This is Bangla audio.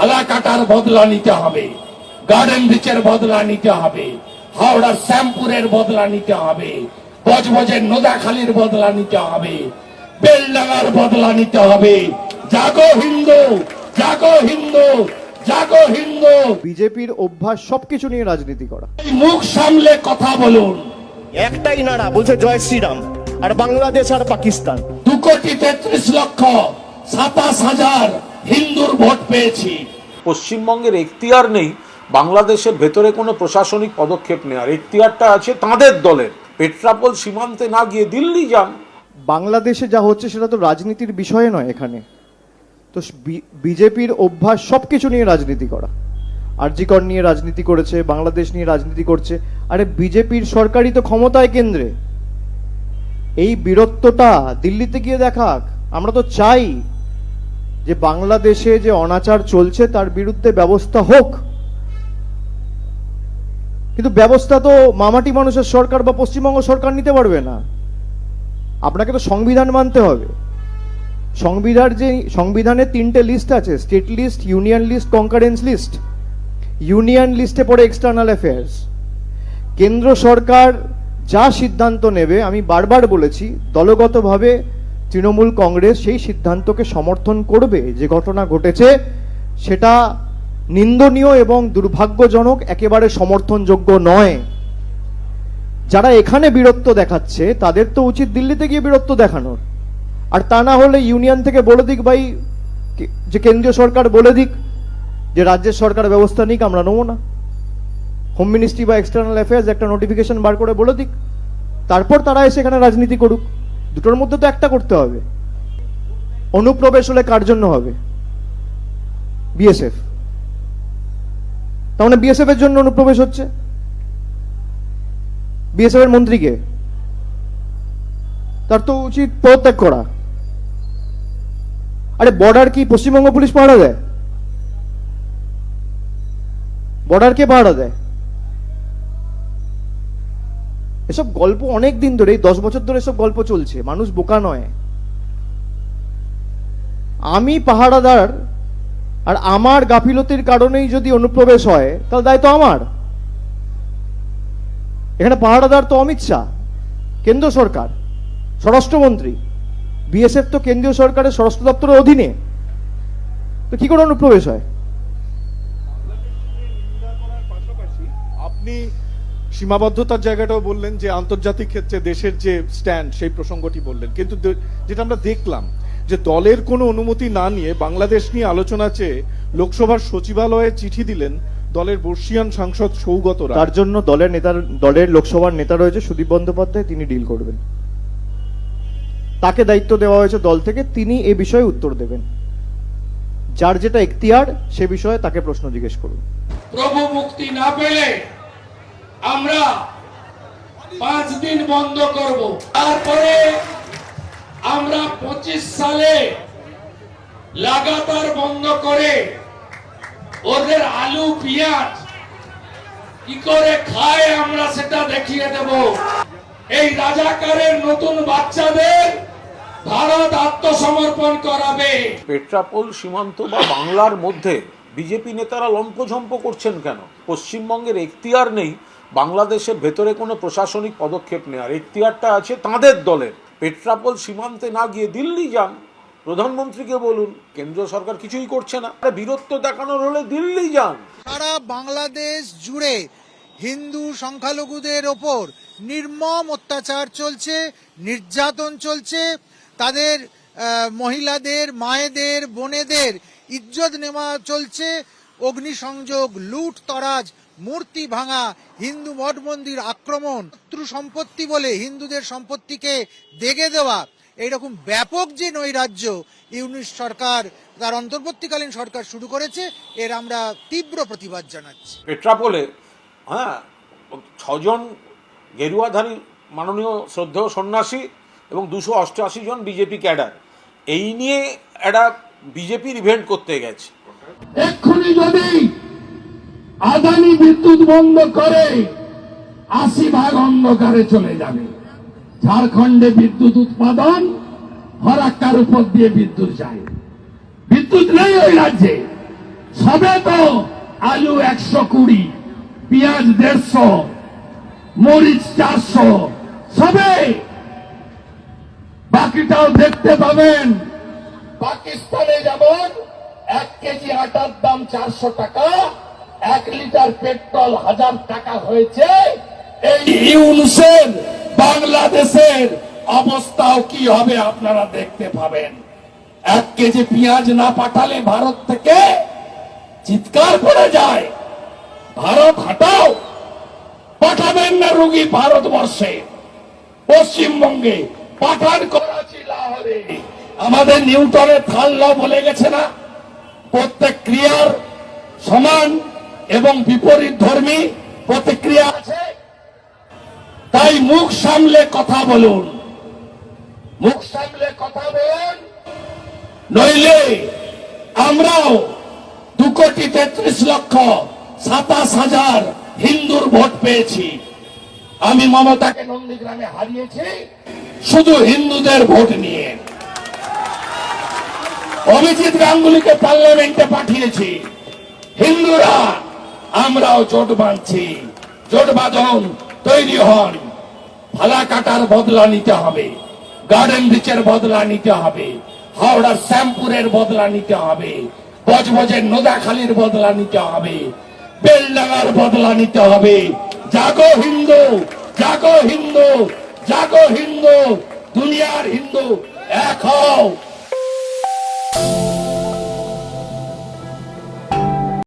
ফালাকাটার বদলা নিতে হবে। গার্ডেন রিচের বদলা নিতে হবে। হাওড়ার শ্যামপুরের বদলা নিতে হবে। বজবজের নোদাখালীর বদলা নিতে হবে। বেলডাঙ্গার বদলা নিতে হবে। জাগো হিন্দু জাগো হিন্দু জাগো হিন্দু। বিজেপির অভ্যাস সবকিছু নিয়ে রাজনীতি করা। মুখ সামলে কথা বলুন। একটাই নারা বলছে জয় শ্রীরাম। আর বাংলাদেশ আর পাকিস্তান। দু কোটি তেত্রিশ লক্ষ সাতাশ হাজার হিন্দুর ভোট পেয়েছি। পশ্চিমবঙ্গের এখতিয়ার নেই বাংলাদেশের ভেতরে কোনো প্রশাসনিক পদক্ষেপ নেওয়ার এখতিয়ারটা আছে তাদের দলের। পেট্রাপোল সীমান্তে না গিয়ে দিল্লি যান। বাংলাদেশে যা হচ্ছে সেটা তো রাজনীতির বিষয় নয় এখানে। তো বিজেপির অভ্যাস সবকিছু নিয়ে রাজনীতি করা। আরজিকর নিয়ে রাজনীতি করেছে বাংলাদেশ নিয়ে রাজনীতি করছে। আরে বিজেপির সরকারই তো ক্ষমতায় কেন্দ্রে। এই বীরত্বটা দিল্লিতে গিয়ে দেখাক। আমরা তো চাই যে বাংলাদেশে যে অনাচার চলছে, তার বিরুদ্ধে ব্যবস্থা হোক। কিন্তু ব্যবস্থা তো মামাটি মানুষের সরকার বা পশ্চিমবঙ্গ সরকার নিতে পারবে না। আপনাকে তো সংবিধান মানতে হবে। সংবিধান যে সংবিধানে তিনটে লিস্ট আছে state list union list concurrent list union লিস্টে পড়ে এক্সটার্নাল অ্যাফেয়ার্স কেন্দ্র সরকার যা সিদ্ধান্ত নেবে, আমি বারবার বলেছি, দলগতভাবে তৃণমূল কংগ্রেস সেই সিদ্ধান্তকে সমর্থন করবে যে ঘটনা ঘটেছে, সেটা নিন্দনীয় এবং দুর্ভাগ্যজনক, একেবারে সমর্থনযোগ্য নয়। যারা এখানে বীরত্ব দেখাচ্ছে, তাদের তো উচিত দিল্লিতে গিয়ে বীরত্ব দেখানোর। আর তা না হলে ইউনিয়ন থেকে বলে দিক ভাই যে কেন্দ্রীয় সরকার বলে দিক, যে রাজ্যের সরকার ব্যবস্থা নিক, আমরা নেব না। হোম মিনিস্ট্রি বা এক্সটার্নাল অ্যাফেয়ার্স একটা নোটিফিকেশন বার করে বলে দিক। তারপর তারা এসে এখানে রাজনীতি করুক। দুটোর মধ্যে তো একটা করতে হবে। অনুপ্রবেশ হলে কার জন্য হবে? বিএসএফ তার মানে বিএসএফ এর জন্য অনুপ্রবেশ হচ্ছে? বিএসএফ এর মন্ত্রীকে? তার তো উচিত পদত্যাগ করা। আরে বর্ডার কি পশ্চিমবঙ্গ পুলিশ পাহারা দেয়? বর্ডার কে পাহারা দেয়? এসব গল্প অনেক দিন ধরে দশ বছর ধরে এসব গল্প চলছে। মানুষ বোকা নয়। আমি পাহারাদার, আর আমার গাফিলতির কারণেই যদি অনুপ্রবেশ হয়, তাহলে দায় তো আমার। এখানে পাহারাদার তো অমিত শাহ কেন্দ্র সরকার, স্বরাষ্ট্রমন্ত্রী। বিএসএফ তো কেন্দ্রীয় সরকারের স্বরাষ্ট্র দপ্তরের অধীনে। তো কি করে অনুপ্রবেশ হয়? আপনি সীমাবদ্ধতার জায়গাটাও বললেন যে আন্তর্জাতিক ক্ষেত্রে দেশের যে স্ট্যান্ড সেই প্রসঙ্গটি বললেন। কিন্তু যেটা আমরা দেখলাম যে দলের কোনো অনুমতি না নিয়ে বাংলাদেশ নিয়ে আলোচনা চেয়ে লোকসভার সচিবালয়ে চিঠি দিলেন দলের বর্ষিয়ান সাংসদ সৌগত রায়। তার জন্য দলের নেতার দলের লোকসভার নেতা রয়েছে সুদীপ বন্দ্যোপাধ্যায় তিনি ডিল করবেন। তাকে দায়িত্ব দেওয়া হয়েছে দল থেকে তিনি এ বিষয়ে উত্তর দেবেন। যার যেটা এখতিয়ার সে বিষয়ে তাকে প্রশ্ন জিজ্ঞেস করুন। প্রভু মুক্তি না পেলে আমরা পাঁচ দিন বন্ধ করব। তারপরে আমরা পঁচিশ সালে লাগাতার বন্ধ করে ওদের আলু, পেঁয়াজ কি করে খায় আমরা সেটা দেখিয়ে দেব। এই রাজাকারের নতুন বাচ্চাদের ভারত আত্মসমর্পণ করাবে। পেট্রাপোল, সীমান্ত বা বাংলার মধ্যে বিজেপি নেতারা লম্পঝম্প করছেন কেন? পশ্চিমবঙ্গের এখতিয়ার নেই বাংলাদেশের ভেতরে কোনো প্রশাসনিক পদক্ষেপ নেওয়ার এখতিয়ারটা আছে তাদের দলের। পেট্রাপোল সীমান্তে না গিয়ে দিল্লি যান। প্রধানমন্ত্রীকে বলুন কেন্দ্র সরকার কিছুই করছে না। বীরত্ব দেখানোর হলে দিল্লি যান। সারা বাংলাদেশ জুড়ে হিন্দু সংখ্যালঘুদের ওপর নির্মম অত্যাচার চলছে, নির্যাতন চলছে। তাদের মহিলাদের, মায়েদের, বোনেদের ইজ্জত নেওয়া চলছে। অগ্নিসংযোগ, লুট, তরাজ মূর্তি ভাঙা হিন্দু মঠ মন্দির আক্রমণ শত্রু সম্পত্তি বলে হিন্দুদের সম্পত্তিকে দেগে দেওয়া এইরকম ব্যাপক যে নৈরাজ্য ইউনিশ সরকার তার অন্তর্বর্তীকালীন সরকার শুরু করেছে এর আমরা তীব্র প্রতিবাদ জানাচ্ছি। পেট্রাপোলে হ্যাঁ ছজন গেরুয়াধারী মাননীয় শ্রদ্ধেয় সন্ন্যাসী এবং দুশো অষ্টআশি জন বিজেপি ক্যাডার। এই নিয়ে একটা বিজেপির ইভেন্ট করতে গেছে। এক্ষুনি যদি আদানি বিদ্যুৎ বন্ধ করে আশি ভাগ অন্ধকারে চলে যাবে। ঝাড়খণ্ডে বিদ্যুৎ উৎপাদন ফরাক্কার উপর দিয়ে বিদ্যুৎ যায়। বিদ্যুৎ নেই ওই রাজ্যে। সবে তো আলু একশো কুড়ি, পেঁয়াজ দেড়শো, মরিচ চারশো, সবে। বাকিটাও দেখতে পাবেন। পাকিস্তানে যেমন এক কেজি আটার দাম চারশো টাকা এক লিটার পেট্রোল হাজার টাকা হয়েছে। এই ইউনুসের বাংলাদেশের অবস্থাও কি হবে আপনারা দেখতে পাবেন। এক কেজি পেঁয়াজ না পাঠালে ভারত থেকে চিৎকার করে যায়। ভারত হাটাও। পাঠাবেন না রুগী ভারতবর্ষে। পশ্চিমবঙ্গে পাঠান করাচি লাহোরে। আমাদের নিউটনের থাল ল বলে গেছে না? প্রত্যেক ক্রিয়ার সমান এবং বিপরীত ধর্মী প্রতিক্রিয়া আছে। তাই মুখ সামলে কথা বলুন। মুখ সামলে কথা বলুন। নইলে আমরাও দু কোটি তেত্রিশ লক্ষ সাতাশ হাজার হিন্দুর ভোট পেয়েছি। আমি মমতাকে নন্দীগ্রামে হারিয়েছি, শুধু হিন্দুদের ভোট নিয়ে। অভিজিৎ গাঙ্গুলিকে পার্লামেন্টে পাঠিয়েছি। হিন্দুরা আমরাও জোট বাঁধছি। জোট বাঁধন তৈরি হন। ফালা কাটার বদলা নিতে হবে। গার্ডেন রিচের বদলা নিতে হবে। হাওড়ার শ্যামপুরের বদলা নিতে হবে। বজবজের নোদাখালীর বদলা নিতে হবে। বেলডাঙ্গার বদলা নিতে হবে। জাগো হিন্দু জাগো হিন্দু জাগো হিন্দু, দুনিয়ার হিন্দু, এক হও।